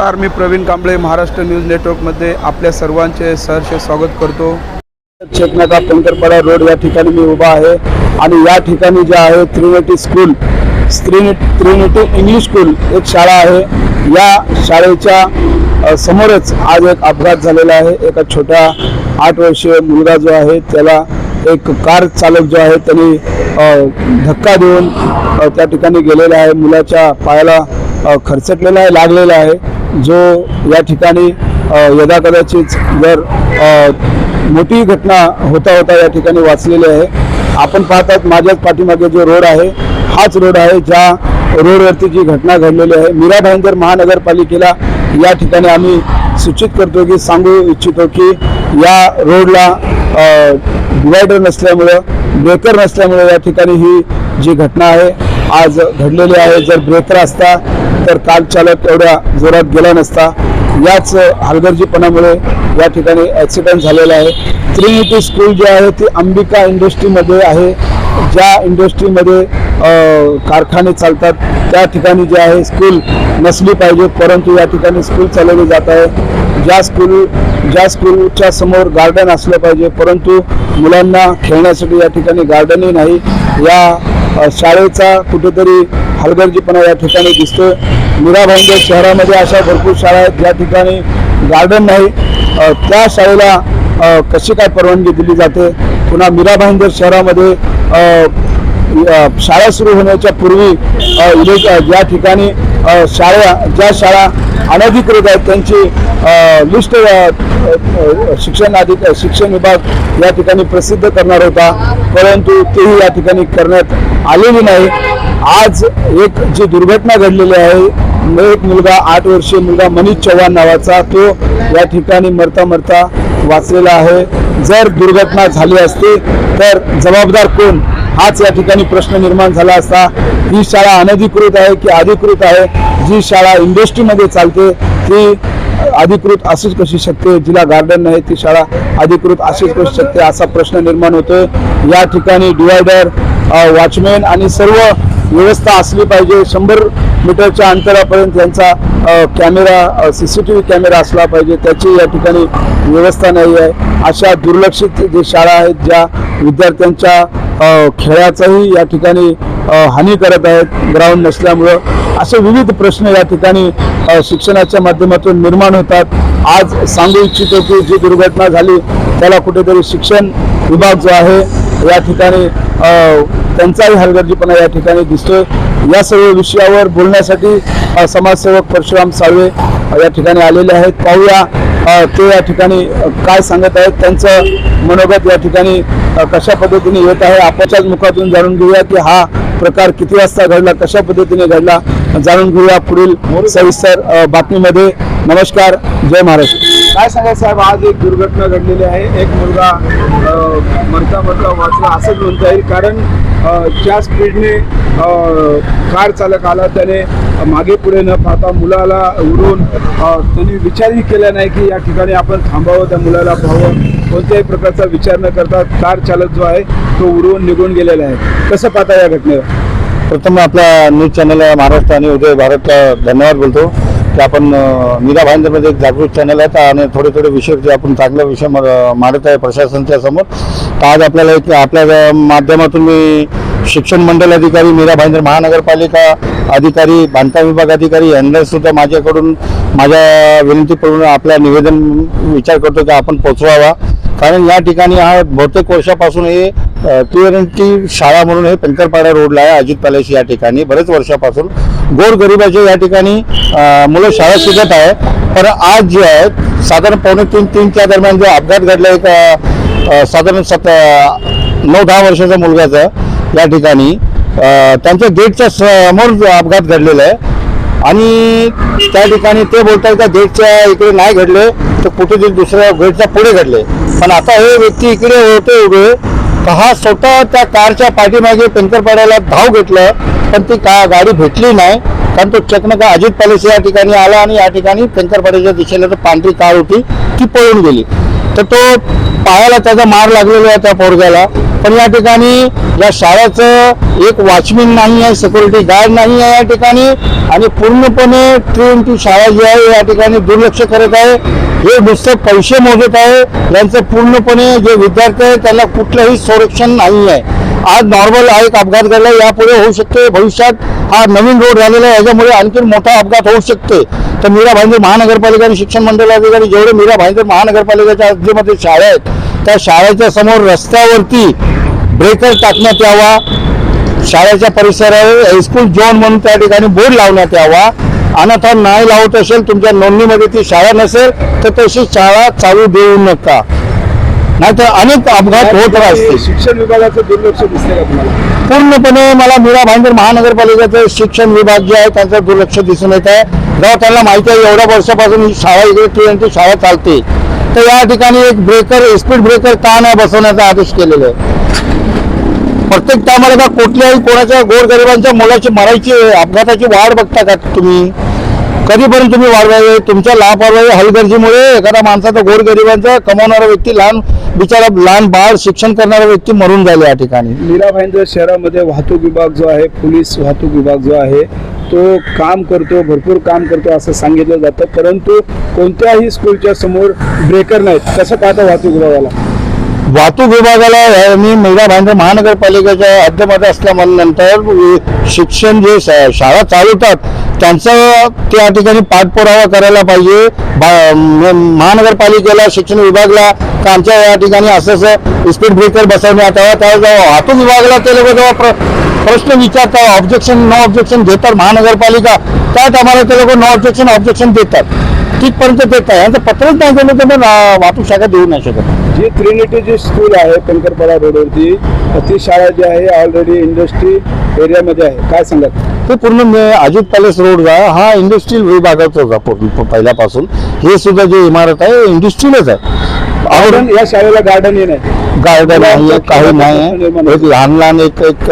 नमस्कार मी प्रवीण कांबळे महाराष्ट्र न्यूज नेटवर्कमध्ये आपल्या सर्वांचे सहर्ष स्वागत करतो. चेकनाका पंकरपाडा रोड या ठिकाणी मी उभा आहे आणि या ठिकाणी जे आहे Trinity school Trinity Trinity English school एक शाळा आहे. या शाळेच्या समोरच आज एक अपघात झालेला आहे. एका छोट्या आठ वर्षीय मुलगा जो आहे त्याला एक कार चालक जो आहे त्यांनी धक्का देऊन त्या ठिकाणी गेलेला आहे. मुलाच्या पायाला अ, खरचटलेला आहे लागलेला आहे. जो या ठिकाणी अ, यदाकदाचित जर मोठी घटना होता होता या ठिकाणी वाचलेली आहे. आपण पाहतात माझ्याच पाठीमागे जो रोड आहे हाच रोड आहे ज्या रोडवरती जी घटना घडलेली आहे. मीरा भाईंदर महानगरपालिकेला या ठिकाणी आम्ही सूचित करतो की सांगू इच्छितो की या रोडला डिवायडर नसल्यामुळं ब्रेकर नसल्यामुळे या ठिकाणी ही जी घटना आहे आज घडलेली आहे. जर ब्रेकर असता तर कार चालक एवढ्या जोरात गेला नसता. याच हलगर्जीपणामुळे या ठिकाणी ॲक्सिडेंट झालेला आहे. त्रिनिटी स्कूल जी आहे ती अंबिका इंडस्ट्रीमध्ये आहे. ज्या इंडस्ट्रीमध्ये कारखाने चालतात त्या ठिकाणी जे आहे स्कूल नसली पाहिजे परंतु या ठिकाणी स्कूल चालवली जात आहे. ज्या स्कूल ज्या स्कूलच्या समोर गार्डन असलं पाहिजे परंतु मुलांना खेळण्यासाठी या ठिकाणी गार्डनही नाही. या शाळेचा कुठेतरी हलगर्जीपणा या ठिकाणी दिसतो मीरा भाईंदर शहरामध्ये अशा भरपूर शाळा आहेत. ज्या ठिकाणी गार्डन नाही त्या शाळेला कशी काय परवानगी दिली जाते? पुन्हा मीरा भाईंदर शहरामध्ये शाळा सुरू होण्याच्या पूर्वी इले- ज्या ठिकाणी शाळा ज्या शाळा अनधिकृत आहेत त्यांची लिस्ट शिक्षण अधिक शिक्षण विभाग या ठिकाणी प्रसिद्ध करणार होता परंतु तेही या ठिकाणी करण्यात आलेली नाही. आज एक जी दुर्घटना घडलेली आहे एक मुलगा आठ वर्षीय मुलगा मनीष चव्हाण नावाचा तो या ठिकाणी मरता मरता वाचलेला आहे. जर दुर्घटना झाली असती तर जबाबदार कोण? हाच या ठिकाणी प्रश्न निर्माण झाला असता ही शाळा अनधिकृत आहे की अधिकृत आहे? जी शाळा इंडस्ट्रीमध्ये चालते ती अधिकृत अशीच कशी शकते? जिला गार्डन नाही ती शाळा अधिकृत अशीच कशी शकते? असा प्रश्न निर्माण होतोय. या ठिकाणी डिवायडर वॉचमॅन आणि सर्व व्यवस्था असली पाहिजे. शंभर मीटरच्या अंतरापर्यंत यांचा camera C C T V camera असला पाहिजे. त्याची या ठिकाणी व्यवस्था नाही आहे अशा दुर्लक्षित जे शाळा आहेत ज्या विद्यार्थ्यांच्या खेळाचाही या ठिकाणी हानी करत आहेत ग्राउंड नसल्यामुळं. असे विविध प्रश्न या ठिकाणी शिक्षणाच्या माध्यमातून निर्माण होतात. आज सांगू इच्छितो की जी दुर्घटना झाली त्याला कुठेतरी शिक्षण विभाग जो आहे या ठिकाणी त्यांचाही हलगर्जीपणा या ठिकाणी दिसतोय. या सर्व विषयावर बोलण्यासाठी समाजसेवक परशुराम साळवे या ठिकाणी आलेले आहेत. पाहूया ते या ठिकाणी काय सांगत आहेत त्यांचं मनोगत या ठिकाणी कशा पद्धतीने येत आहे आपल्याच्याच मुखातून जाणून घेऊया की हा प्रकार किती वाजता घडला कशा पद्धतीने घडला जाणून घेऊया पुढील सविस्तर बातमीमध्ये. नमस्कार जय महाराष्ट्र. काय सांगायचं साहेब आज एक दुर्घटना घडलेली आहे. एक मुलगा मरता मरता वाचला असंच म्हणता येईल कारण ज्या स्पीडने कार चालक आला त्याने मागे पुढे न पाहता मुलाला उडून त्यांनी विचारही केला नाही की या ठिकाणी आपण थांबावं त्या मुलाला पाहावं. कोणत्याही प्रकारचा विचार न करता कार चालक जो आहे तो उडवून निघून गेलेला आहे. कसं पाहता या घटनेवर? प्रथम आपल्या न्यूज चॅनल महाराष्ट्र आणि उदय भारतला धन्यवाद बोलतो. की आपण मीरा भाईंदरमध्ये एक जागृत चॅनल आहे आणि थोडे थोडे विषय जे आपण चांगला विषय म- मांडत आहे प्रशासनाच्या समोर. तर आज आपल्याला एक आपल्या माध्यमातून मी शिक्षण मंडल अधिकारी मीरा भाईंदर महानगरपालिका अधिकारी बांधकाम विभाग अधिकारी यांना सुद्धा माझ्याकडून माझ्या विनंतीपूर्वक आपला निवेदन विचार करतो की आपण पोचवावा. कारण या ठिकाणी हा बहुतेक वर्षापासून हे टी शाळा म्हणून हे पेंकरपाडा रोडला आहे अजित पॅलेस या ठिकाणी. बरेच वर्षापासून. गोरगरिबाचे या ठिकाणी मुलं शाळा शिकत आहे पण आज जे आहे साधारण पावणे तीन तीनच्या दरम्यान जो अपघात घडला एक साधारण सत नऊ दहा वर्षाचा मुलगाचा या ठिकाणी त्यांच्या गेटच्या समोर जो अपघात घडलेला आहे आणि त्या ठिकाणी ते बोलतात का गेटच्या इकडे नाही घडले तर कुठे तरी दुसऱ्या गेटच्या पुढे घडले. पण आता हे व्यक्ती इकडे होते उभे तर हा स्वतः त्या कारच्या पाठीमागे पेंकरपाड्याला धाव घेतलं पण ती का गाडी भेटली नाही कारण तो चकनका अजित पॅलेस या ठिकाणी आला आणि या ठिकाणी पेंकरपाड्याच्या दिशेला तर पांढरी कार होती ती पळून गेली. तर तो पायाला त्याचा मार लागलेला आहे त्या पोरग्याला. पण या ठिकाणी या शाळेचं एक वॉचमॅन नाही आहे सिक्युरिटी गार्ड नाही आहे या ठिकाणी. आणि पूर्णपणे ट्रेन टी शाळा जी आहे या ठिकाणी दुर्लक्ष करत आहे. हे नुसतं पैसे मोजत आहे. यांचं पूर्णपणे जे विद्यार्थी आहे त्यांना कुठलंही संरक्षण नाही आहे. आज नॉर्मल हा एक अपघात घडला यापुढे होऊ शकते भविष्यात हा नवीन रोड झालेला आहे. याच्यामुळे आणखी मोठा अपघात होऊ शकते तर मीरा भाईंदर महानगरपालिका आणि शिक्षण मंडळाधिकारी जेवढे मीरा भाईंदर महानगरपालिकेच्या हद्दीमध्ये शाळा आहेत त्या शाळेच्या समोर रस्त्यावरती ब्रेकर टाकण्यात यावा. शाळेच्या परिसरावर हायस्कूल झोन म्हणून त्या ठिकाणी बोर्ड लावण्यात यावा. अन्यथा नाही लावत असेल तुमच्या नोंदणीमध्ये ती शाळा नसेल तर तशी शाळा चालू देऊ नका. नाहीतर अनेक अपघात होत राहतील. शिक्षण विभागाचं दुर्लक्ष दिसतंय तुम्हाला? पूर्णपणे मला मीरा भाईंदर महानगरपालिकेचं शिक्षण विभाग जे आहे त्यांचं दुर्लक्ष दिसून येत आहे. जेव्हा त्यांना माहिती आहे एवढ्या वर्षापासून ही शाळा इकडे शाळा चालते. तर या ठिकाणी एक ब्रेकर स्पीड ब्रेकर का नाही बसवण्याचा आदेश केलेला आहे. प्रत्येक टायमाला का कुठल्याही कोणाच्या गोरगरिबांच्या मुलाची मरायची अपघाताची वाढ बघता का तुम्ही? कधीपर्यंत तुम्ही वाढवावे तुमच्या लापरवाही हलगर्जीमुळे एखादा माणसाचा गोरगरिबांचा कमावणारा व्यक्ती लहान बिचारा लहान बाळ शिक्षण करणारा व्यक्ती मरून जाईल या ठिकाणी. मीरा भाईंदर शहरामध्ये वाहतूक विभाग जो आहे पोलीस वाहतूक विभाग जो आहे तो काम करतो भरपूर काम करतो असं सांगितलं जातं. परंतु कोणत्याही स्कूलच्या समोर ब्रेकर नाहीत. कसं पाहता वाहतूक विभागाला? वाहतूक विभागाला मी महिला भाईंदर महानगरपालिकेच्या हद्दीमध्ये असल्यानंतर शिक्षण जे शा- शाळा चालवतात त्यांचं त्या ठिकाणी पाठपुरावा करायला पाहिजे. महानगरपालिकेला शिक्षण विभागाला का आमच्या या ठिकाणी असं असं स्पीड ब्रेकर बसवण्यात यावा त्यावेळेस वाहतूक विभागला ते लोक जेव्हा प्र प्रश्न विचारतात ऑब्जेक्शन नो ऑब्जेक्शन देतात महानगरपालिका त्या टायमाला ते लोक नो ऑब्जेक्शन ऑब्जेक्शन देतात. तिथपर्यंत देत आहे यांचं पत्रच नाही दिलं तर मग वाहतूक शाखा देऊ नाही शकत. जी ट्रिनिटी जी स्कूल आहे कंकरपाडा रोडवरती ती शाळा जी आहे ऑलरेडी इंडस्ट्री एरियामध्ये आहे. काय सांगत ते पूर्ण मे- अजित पॅलेस रोड जा हा इंडस्ट्रियल विभागाचा होता पहिल्यापासून हे सुद्धा जे इमारत आहे इंडस्ट्रियलच आहे गार्डन या शाळेला गार्डन हे नाही गार्डन आहे काही नाही आहे. एक लहान लहान एक एक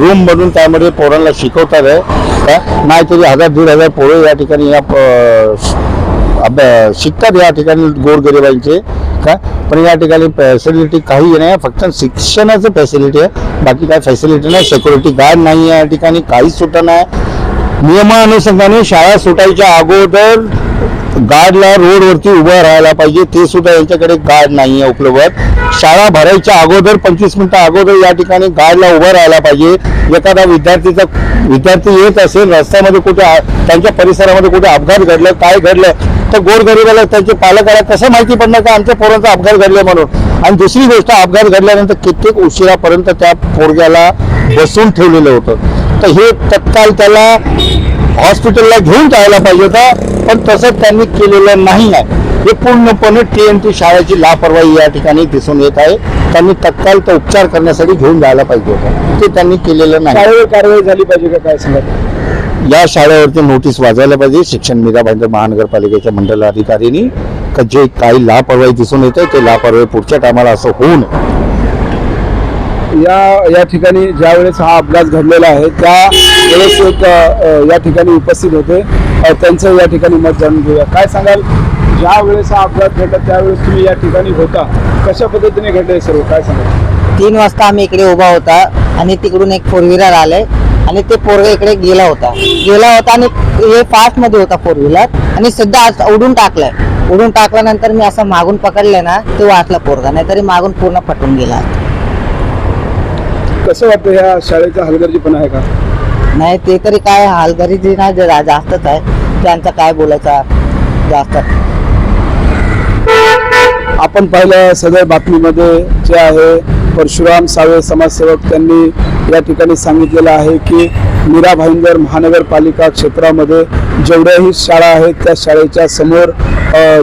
रूम बनवून त्यामध्ये पोरांना शिकवतात आहे? नाहीतरी हजार दीड हजार पोरं या ठिकाणी या अभ्या- शिकतात या ठिकाणी गोरगरिबांचे काय पण या ठिकाणी फॅसिलिटी काही नाही फक्त शिक्षणाचं फॅसिलिटी आहे. बाकी काय फॅसिलिटी नाही सिक्युरिटी गार्ड नाही आहे या ठिकाणी काहीच सुटा नाही. नियमानुषंगाने शाळा सुटायच्या अगोदर गार्डला रोडवरती उभं राहायला पाहिजे. ते सुद्धा यांच्याकडे गार्ड नाही आहे उपलब्ध. शाळा भरायच्या अगोदर पंचवीस मिनिटं अगोदर या ठिकाणी गार्डला उभं राहायला पाहिजे. एखादा विद्यार्थीचा विद्यार्थी येत असेल रस्त्यामध्ये कुठे त्यांच्या परिसरामध्ये कुठे अपघात घडलं काय घडलं तर गोरगरिबाला त्यांचे पालकाला कसं माहिती पडणार का? आमच्या पोरांचा अपघात घडला म्हणून. आणि दुसरी गोष्ट अपघात घडल्यानंतर कित्येक उशिरापर्यंत त्या पोरग्याला बसून ठेवलेलं होतं. तर हे तत्काल त्याला हॉस्पिटलला घेऊन जायला पाहिजे होता पण तसं त्यांनी केलेलं नाही आहे हे पूर्णपणे टी एन टी शाळेची लापरवाही या ठिकाणी दिसून येत आहे. त्यांनी तत्काल तो उपचार करण्यासाठी घेऊन जायला पाहिजे होतं. ते त्यांनी केलेलं नाही. शाळेवर कारवाई झाली पाहिजे का काय सांगत या शाळेवरती नोटीस वाजायला पाहिजे. शिक्षण मीरा भाईंदर महानगरपालिकेच्या मंडल अधिकाऱ्यांनी का जे काही लापरवाही दिसून येते ते लापरवाही पुढच्या टायमाला असं होऊ नये. या या ठिकाणी ज्या वेळेस हा अपघात घडलेला आहे त्या वेळेस एक या ठिकाणी उपस्थित होते. त्यांचं या ठिकाणी मत जाणून घेऊया. काय सांगाल? ज्या वेळेस हा अपघात घडला त्यावेळेस तुम्ही या ठिकाणी होता. कशा पद्धतीने घडले सर्व? काय सांगाल? तीन वाजता आम्ही इकडे उभा होता आणि तिकडून एक फोर व्हीलर आले आणि ते पोरगा इकडे गेला होता. गेला होता आणि हे फास्टमध्ये होता फोर व्हीलर आणि सध्या आज उडून टाकलाय. उडून टाकल्यानंतर मी असं मागून पकडले ना ते वाटला पोरगा. नाहीतरी मागून पूर्ण फटून गेला. कसं वाटतं ह्या शाळेचा हलगर्जीपणा आहे का? नाही ते तरी काय हालगरी जे नाही जे जा- जास्तच आहे. त्यांचा काय बोलायचा? जास्त. आपण पाहिलं सदर बातमीमध्ये जे आहे परशुराम सावे समाजसेवक त्यांनी या ठिकाणी सांगितलेलं आहे की मीरा भाईंदर महानगरपालिका क्षेत्रामध्ये जेवढ्याही शाळा आहेत त्या शाळेच्या समोर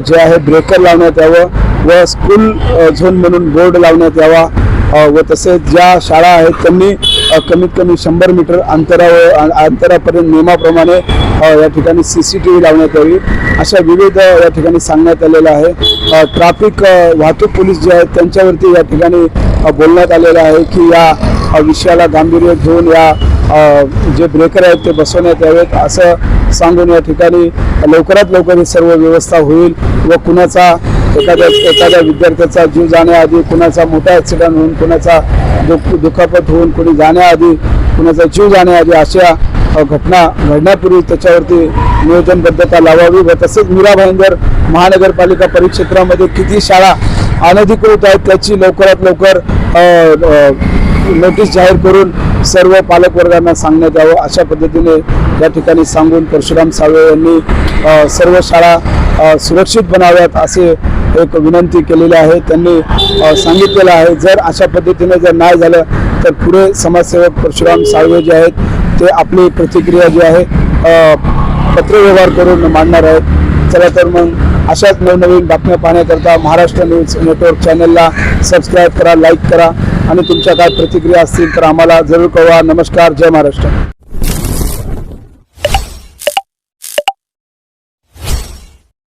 जे आहे ब्रेकर लावण्यात यावं व स्कूल झोन म्हणून बोर्ड लावण्यात यावा व तसेच ज्या शाळा आहेत त्यांनी कमीत कमी शंभर मीटर अंतरावर अंतरापर्यंत नियमाप्रमाणे या ठिकाणी सी सी टी व्ही लावण्यात यावी. अशा विविध या ठिकाणी सांगण्यात आलेलं आहे ट्राफिक ट्रॅफिक वाहतूक पोलीस जे आहेत त्यांच्यावरती या ठिकाणी बोलण्यात आलेलं आहे की या विषयाला गांभीर्य घेऊन या जे ब्रेकर आहेत ते बसवण्यात यावेत. असं सांगून या ठिकाणी लवकरात लवकर ही सर्व व्यवस्था होईल व कुणाचा एखाद्या एखाद्या विद्यार्थ्याचा जीव जाण्याआधी कुणाचा मोठा ॲक्सिडंट होऊन कुणाचा दुख दुखापत होऊन कोणी जाण्याआधी कुणाचा जीव जाण्याआधी अशा घटना घडण्यापूर्वी त्याच्यावरती नियोजनबद्धता लावावी व तसेच मीरा भाईंदर महानगरपालिका परिक्षेत्रामध्ये किती शाळा अनधिकृत आहेत त्याची लवकरात लवकर नोटीस जाहीर करून सर्व पालकवर्गांना सांगण्यात यावं अशा पद्धतीने या ठिकाणी सांगून परशुराम साळवे यांनी सर्व शाळा सुरक्षित बनाव्यात असे एक विनंती केलेली आहे. त्यांनी सांगितलेलं आहे जर अशा पद्धतीने जर नाही झालं तर पुढे समाजसेवक परशुराम साळवे जे आहेत ते आपली प्रतिक्रिया जी आहे पत्रव्यवहार करून मांडणार आहेत. चला तर मग अशाच नवनवीन बातम्या पाहण्याकरता महाराष्ट्र न्यूज नेटवर्क चॅनलला सबस्क्राईब करा लाईक करा आणि तुमच्या काय प्रतिक्रिया असतील तर आम्हाला जरूर कळवा. नमस्कार जय महाराष्ट्र.